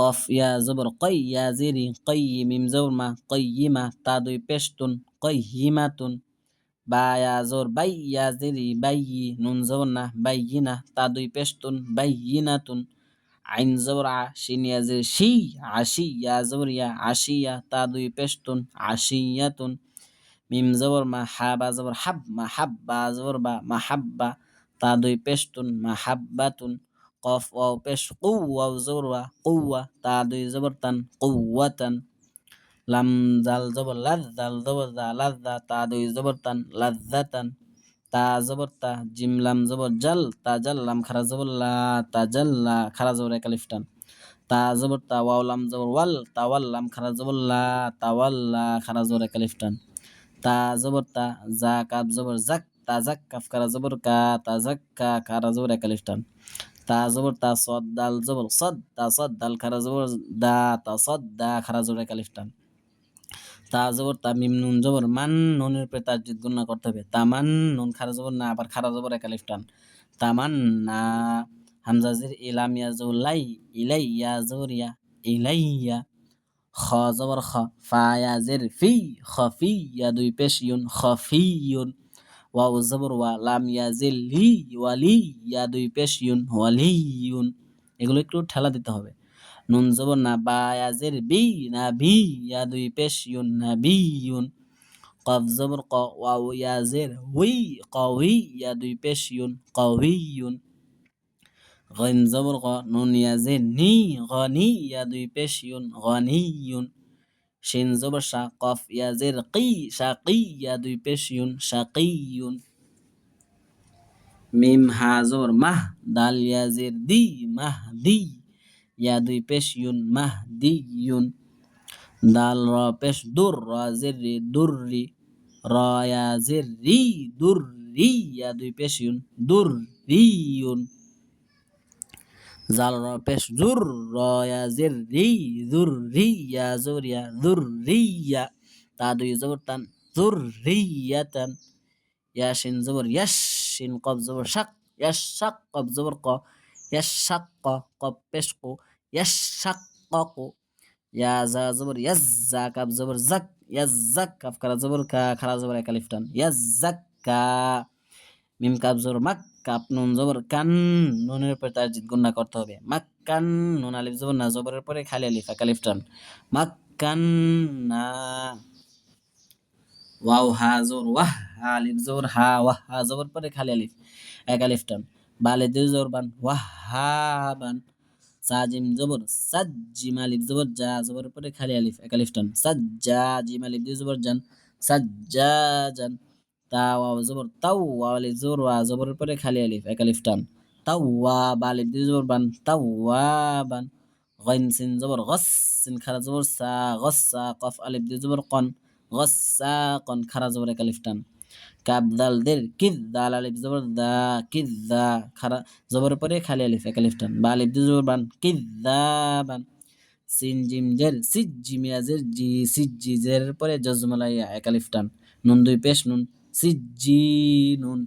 কফ ইয়া জবর কই ইয়া জিরি কই মিম জবর মা কইয়িমা তা দুই পেশতুন কইয়িমাতুন বা ইয়া জবর বাই ইয়া জিরি বাইয়ি নুন জবর না বাইয়িনা তা দুই পেশতুন বাইয়িনাতুন আইন জবর আ শিন ইয়া জিরি শি আশি ইয়া জবর ইয়া আশিয়া তা দুই পেশতুন আশিয়াতুন মিম জবর মা হা বা জবর হাব কফ ওয়াও পেশ কু ওয়াও জবর ওয়া কুওয়া তা দুই জবর তান কুওয়াতান লাম জাল জবর লাজ জাল জবর জা লাজ্জা তা দুই জবর তান লাজ্জাতান তা জবর তা জিম লাম জবর জাল তা জাল লাম খারা জবর লা তা জাল্লা খারা জবর একালিফ টান তা জবর তা ওয়াও লাম জবর ওয়াল তা ওয়াল লাম খারা জবর লা তা ওয়াল্লা খারা জবর একালিফ তা জবর তা জা কাব জবর জাক তা জাক কাফ খারা জবর কা তা জাক কা খারা জবর তা জবর, তা সদ, দাল জবর, সদ, তা সদ, দাল খারা জবর, দা, তা সদ, দা, খারা জবর একালিফ টান তা জবর, তা মিম, নুন জবর, মান, নুনের উপরে তাজিদ গুণনা করতে হবে। তামান নুন, খারা জবর, না, আবার খারা জবর একালিফ টান তামান না হামজাজির ইলাম, ইয়া, জবর ইলাই, ইয়া, জবর, ইয়া ইলাইয়া খ, জবর, খ, ফা, ইয়া, জির, ফি খফি ইয়া, দুই, পেশ ইউন খফিয়ুন ওয়াও জবর ওয়া লাম ইয়া লি ওয়ালি ইয়া দুই পেশ ইউন ওয়ালিয়ুন এগুলো একটু ঠেলা দিতে হবে। নুন জবর না বা ইয়াজের বি না বি ইয়া দুই পেশ ইউন না বি ইউন কফ জবর ক ওয়াও ইয়াজের উই কউই ইয়া দুই পেশ ইউন কউইয়ুন গইন জবর ক, নুন ইয়াজের নি গনি ইয়া দুই পেশ ইউন গনিয়ুন শিন জবর শা কফ ইয়াজের কি শাকি ইয়া দুই পেশ ইউন শাকিয়ুন মিম হা মাহ দাল ইয়াজের দি মাহ দি ইয়া দুই পেশ ইউন মাহ দি ইউন দাল র পেশ দুর রাজের রি দুর রি রায়াজের রি দুর রি ইয়া দুই পেশ ইউন দুর রি ইউন জাল র পেশ জুর রয়াজের রি দুর রি ইয়া জুর ইয়া দুর রি ইয়া তা দুই জবর তান দুর রি ইয়া তান ইয়াশিন জবর ইয়াশ শিন কব জবর শাক ইয়াশ শাক কব জবর ক ইয়াশ শাক ক কব পেশ কো ইয়াশ শাক ক কো। ইয়া জা জবর ইয়াজ জা কাব জবর জাক, ইয়াজ জাক কাফ খারা জবর কা খারা জবর একালিফ টান। ইয়াজ জাক কা, মিম কাব জবর মাক কাপ নুন, জবর, কান নুনের উপরে তার জিত গুন্না করতে হবে। মাক কান, নুন, আলিফ, জবর, না, জবরের পরে খালি আলিফ একালিফ টান মাক কান, না, ওয়াও, হা জোর ওয়াহ, হা, আলিফ জোর হা, ওয়াহ, হা, জবর পরে খালি আলিফ এক আলিফ টান বালে দুই জোর বান, ওয়াহ, হা, বান। সাজিম জবর, সাজ্জিম আলিফ, জবর যা জবর পরে খালি আলিফ এক আলিফ টান সাজ্জা, জিম আলিফ, দুই জবর, জান। সাজ্জা, জান। তা ওয়া জবর তাও ওয়া আলিফ জবর ওয়া জবরের খালি আলিফ, এক আলিফ টান। তাও ওয়া বা আলিফ দিয়ে জবর বান তাও ওয়া বান غين سين زبر غص سين خرا زبر سا غص قف ألف دي زبر قن غص قن خرا زبر كالفتان দাল, দের, কিদ, দাল, আলিফ জবর, দা, কিদ, দা, খারা জবর পরে খালি আলিফ, এক আলিফ টান। বা আলিফ বান, কিদ, দা, বান। সিন, জিম, জের, সিজ জিমিয়া জের, জি, সিজ, জি, জের পরে জজমালাইয়া এক নুন, দুই, পেশ, নুন। সিজ জি নুন